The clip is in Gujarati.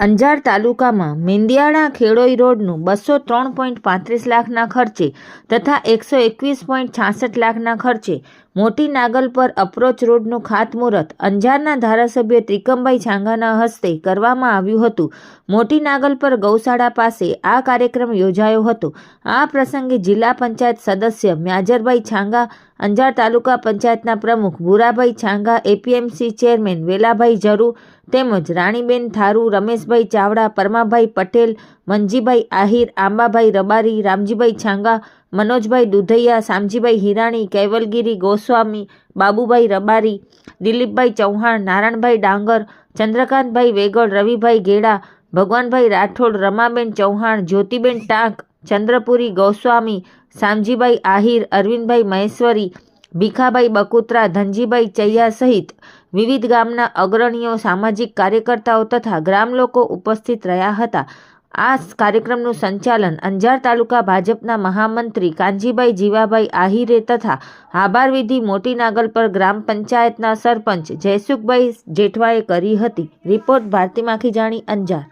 અંજાર તાલુકામાં મેંદિયાળા ખેડોઈ રોડનું બસો ત્રણ પોઈન્ટ પાંત્રીસ લાખના ખર્ચે તથા એકસો એકવીસ પોઈન્ટ છાસઠ લાખના ખર્ચે મોટી નાગલ પર અપ્રોચ રોડનું ખાતમુહૂર્ત અંજારના ધારાસભ્ય ત્રિકમભાઈ છાંગાના હસ્તે કરવામાં આવ્યું હતું. મોટી નાગલ પર ગૌશાળા પાસે આ કાર્યક્રમ યોજાયો હતો. આ પ્રસંગે જિલ્લા પંચાયત સદસ્ય મ્યાજરભાઈ છાંગા અંજાર તાલુકા પંચાયતના પ્રમુખ ભૂરાભાઈ છાંગા, એપીએમસી ચેરમેન વેલાભાઈ જરુ તેમજ રાણીબેન થારુ, રમેશભાઈ ચાવડા, પરમાભાઈ પટેલ મંજીભાઈ આહિર, આંબાભાઈ રબારી, રામજીભાઈ છાંગા, મનોજભાઈ દુધૈયા, શામજીભાઈ હિરાણી, કૈવલગીરી ગોસ્વામી, બાબુભાઈ રબારી, દિલીપભાઈ ચૌહાણ, નારાયણભાઈ ડાંગર, ચંદ્રકાંતભાઈ વેગળ, રવિભાઈ ગેડા, ભગવાનભાઈ રાઠોડ, રમાબેન ચૌહાણ, જ્યોતિબેન ટાંક ચંદ્રપુરી, ગોસ્વામી શામજીભાઈ આહિર, અરવિંદભાઈ મહેશ્વરી, ભીખાભાઈ બકુત્રા, ધનજીભાઈ ચૈયા સહિત વિવિધ ગામના અગ્રણીઓ, સામાજિક કાર્યકર્તાઓ તથા ગ્રામલોકો ઉપસ્થિત રહ્યા હતા. આ કાર્યક્રમનું સંચાલન અંજાર તાલુકા ભાજપના મહામંત્રી કાનજીભાઈ જીવાભાઈ આહિરે તથા આભારવિધિ મોટી નાગલ પર ગ્રામ પંચાયતના સરપંચ જયસુખભાઈ જેઠવાએ કરી હતી. રિપોર્ટ ભારતી માખીજાણી અંજાર.